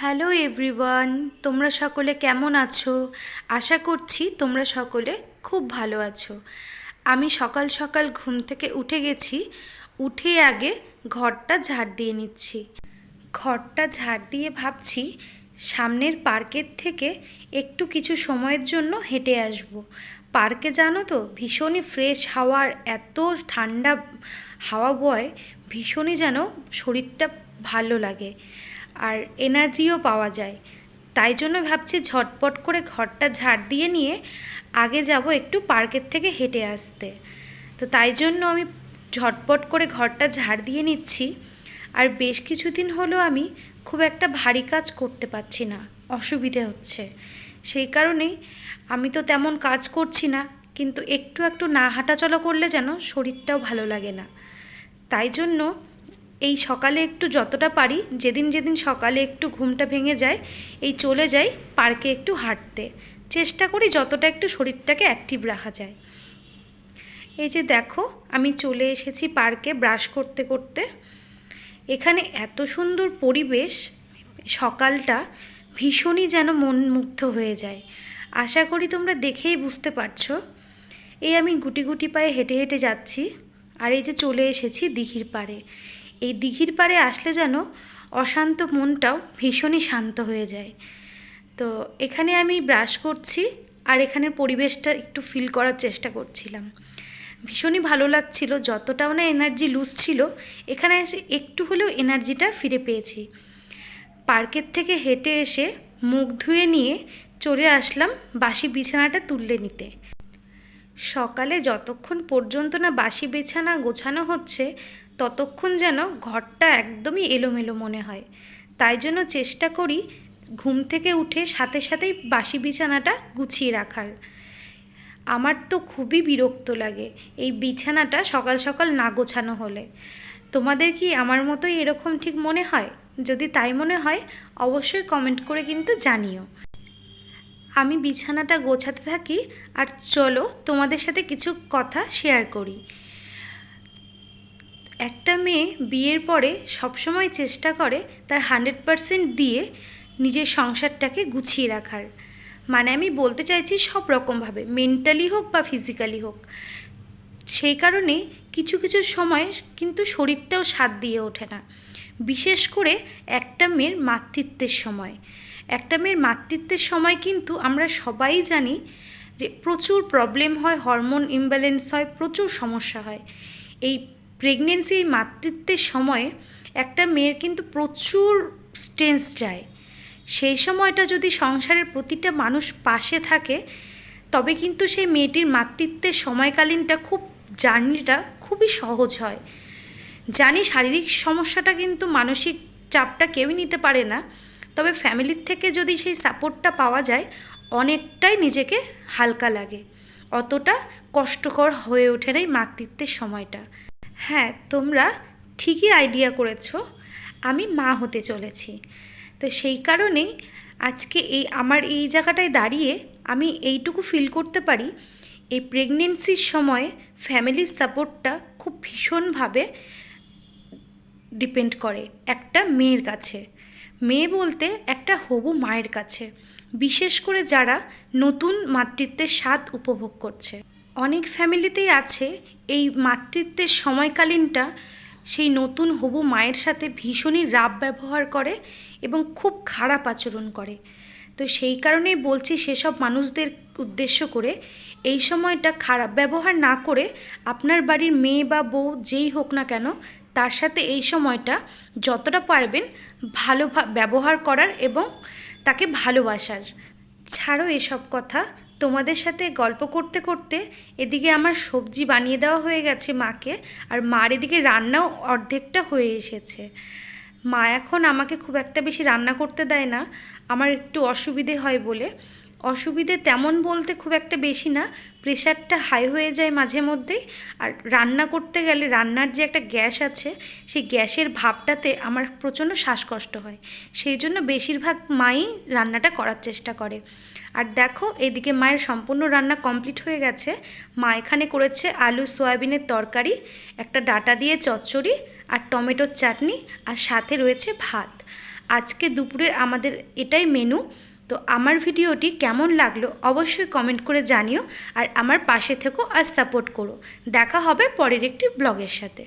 Hello everyone, তোমরা সকলে কেমন আছো? আশা করছি তোমরা সকলে খুব ভালো আছো। আমি সকাল সকাল ঘুম থেকে উঠে গেছি, উঠে আগে ঘরটা ঝাড় দিয়ে নিচ্ছি। ঘরটা ঝাড় দিয়ে ভাবছি সামনের পার্কের থেকে একটু কিছু সময়ের জন্য হেঁটে আসব। পার্কে জানো তো, ভীষণই ফ্রেশ হাওয়ার এত ঠান্ডা হাওয়া বয়, ভীষণই যেন শরীরটা ভালো লাগে। আর এনার্জিও পাওয়া যায়। তাই জন্য ভাবছি ঝটপট করে ঘরটা ঝাড় দিয়ে নিয়ে আগে যাব একটু পার্কের থেকে হেঁটে আসতে। তো তাই জন্য আমি ঝটপট করে ঘরটা ঝাড় দিয়ে নিচ্ছি। আর বেশ কিছুদিন হলো আমি খুব একটা ভারী কাজ করতে পারছি না, অসুবিধে হচ্ছে। সেই কারণেই আমি তো তেমন কাজ করছি না, কিন্তু একটু একটু না হাঁটাচলা করলে যেন শরীরটাও ভালো লাগে না। তাই জন্য এই সকালে একটু যতটা পারি, যেদিন যেদিন সকালে একটু ঘুমটা ভেঙে যায়, এই চলে যাই পার্কে একটু হাঁটতে। চেষ্টা করি যতটা একটু শরীরটাকে অ্যাক্টিভ রাখা যায়। এই যে দেখো, আমি চলে এসেছি পার্কে ব্রাশ করতে করতে। এখানে এত সুন্দর পরিবেশ, সকালটা ভীষণই যেন মন মুগ্ধ হয়ে যায়। আশা করি তোমরা দেখেই বুঝতে পারছ। এই আমি গুটি গুটি পায়ে হেঁটে হেঁটে যাচ্ছি, আর এই যে চলে এসেছি দিঘির পাড়ে। এই দিঘির পাড়ে আসলে যেন অশান্ত মনটাও ভীষণই শান্ত হয়ে যায়। তো এখানে আমি ব্রাশ করছি আর এখানের পরিবেশটা একটু ফিল করার চেষ্টা করছিলাম। ভীষণই ভালো লাগছিল, যতটাও না এনার্জি লুজ ছিল, এখানে এসে একটু হলেও এনার্জিটা ফিরে পেয়েছি। পার্কের থেকে হেঁটে এসে মুখ ধুয়ে নিয়ে চলে আসলাম বাসি বিছানাটা তুললে নিতে। সকালে যতক্ষণ পর্যন্ত না বাসি বিছানা গোছানো হচ্ছে ততক্ষণ যেন ঘরটা একদমই এলোমেলো মনে হয়। তাই জন্য চেষ্টা করি ঘুম থেকে উঠে সাথে সাথেই বাসি বিছানাটা গুছিয়ে রাখার। আমার তো খুবই বিরক্ত লাগে এই বিছানাটা সকাল সকাল না গোছানো হলে। তোমাদের কি আমার মতোই এরকম ঠিক মনে হয়? যদি তাই মনে হয়, অবশ্যই কমেন্ট করে কিন্তু জানিও। আমি বিছানাটা গোছাতে থাকি আর চলো তোমাদের সাথে কিছু কথা শেয়ার করি। একটা মেয়ে বিয়ের পরে সবসময় চেষ্টা করে তার হান্ড্রেড পারসেন্ট দিয়ে নিজের সংসারটাকে গুছিয়ে রাখার। মানে আমি বলতে চাইছি সব রকমভাবে, মেন্টালি হোক বা ফিজিক্যালি হোক। সেই কারণে কিছু কিছু সময় কিন্তু শরীরটাও সাথ দিয়ে ওঠে না। বিশেষ করে একটা মেয়ের মাতৃত্বের সময়। একটা মেয়ের মাতৃত্বের সময় কিন্তু আমরা সবাই জানি যে প্রচুর প্রবলেম হয় হরমোন ইমব্যালেন্স হয়, প্রচুর সমস্যা হয়। এই প্রেগনেন্সি মাতৃত্বের সময়ে একটা মেয়ের কিন্তু প্রচুর স্ট্রেস যায়। সেই সময়টা যদি সংসারের প্রতিটা মানুষ পাশে থাকে, তবে কিন্তু সেই মেয়েটির মাতৃত্বের সময়কালীনটা খুব, জার্নিটা খুবই সহজ হয়। জানি শারীরিক সমস্যাটা কিন্তু মানসিক চাপটা কেউই নিতে পারে না, তবে ফ্যামিলির থেকে যদি সেই সাপোর্টটা পাওয়া যায়, অনেকটাই নিজেকে হালকা লাগে। অতটা কষ্টকর হয়ে ওঠে না এই মাতৃত্বের সময়টা। হ্যাঁ তোমরা ঠিকই আইডিয়া করেছ। আমি মা হতে চলেছি। তো সেই কারণেই আজকে এই আমার এই জায়গাটায় দাঁড়িয়ে আমি এইটুকু ফিল করতে পারি, এই প্রেগনেন্সির সময় ফ্যামিলির সাপোর্টটা খুব ভীষণভাবে ডিপেন্ড করে একটা মেয়ের কাছে। মেয়ে বলতে একটা হবু মায়ের কাছে, বিশেষ করে যারা নতুন মাতৃত্বের স্বাদ উপভোগ করছে। অনেক ফ্যামিলিতেই আছে এই মাতৃত্বের সময়কালীনটা সেই নতুন হবু মায়ের সাথে ভীষণই রাব ব্যবহার করে এবং খুব খারাপ আচরণ করে। তো সেই কারণেই বলছি সেসব মানুষদের উদ্দেশ্য করে এই সময়টা খারাপ ব্যবহার না করে আপনার বাড়ির মেয়ে বা বউ যেই হোক না কেন তার সাথে এই সময়টা যতটা পারবেন ভালো ব্যবহার করার এবং তাকে ভালোবাসার। ছাড়ো এসব কথা। তোমাদের সাথে গল্প করতে করতে এদিকে আমার সবজি বানিয়ে দেওয়া হয়ে গেছে মাকে, আর মার এদিকে রান্নাও অর্ধেকটা হয়ে এসেছে। মা এখন আমাকে খুব একটা বেশি রান্না করতে দেয় না, আমার একটু অসুবিধে হয় বলে। অসুবিধে তেমন বলতে খুব একটা বেশি না। প্রেশারটা হাই হয়ে যায় মাঝে মধ্যেই আর রান্না করতে গেলে রান্নার যে একটা গ্যাস আছে, সেই গ্যাসের ভাবটাতে আমার প্রচণ্ড শ্বাসকষ্ট হয়। সেই জন্য বেশিরভাগ মাই রান্নাটা করার চেষ্টা করে। আর দেখো, এদিকে মায়ের সম্পূর্ণ রান্না কমপ্লিট হয়ে গেছে। মা এখানে করেছে আলু, সয়াবিনের তরকারি, একটা ডাটা দিয়ে চচ্চড়ি, আর টমেটোর চাটনি, আর সাথে রয়েছে ভাত। আজকে দুপুরের আমাদের এটাই মেনু তো আমার ভিডিওটি কেমন লাগল অবশ্যই কমেন্ট করে জানিও আর আমার পাশে থেকো আর সাপোর্ট করো। দেখা হবে পরের একটি ব্লগের সাথে।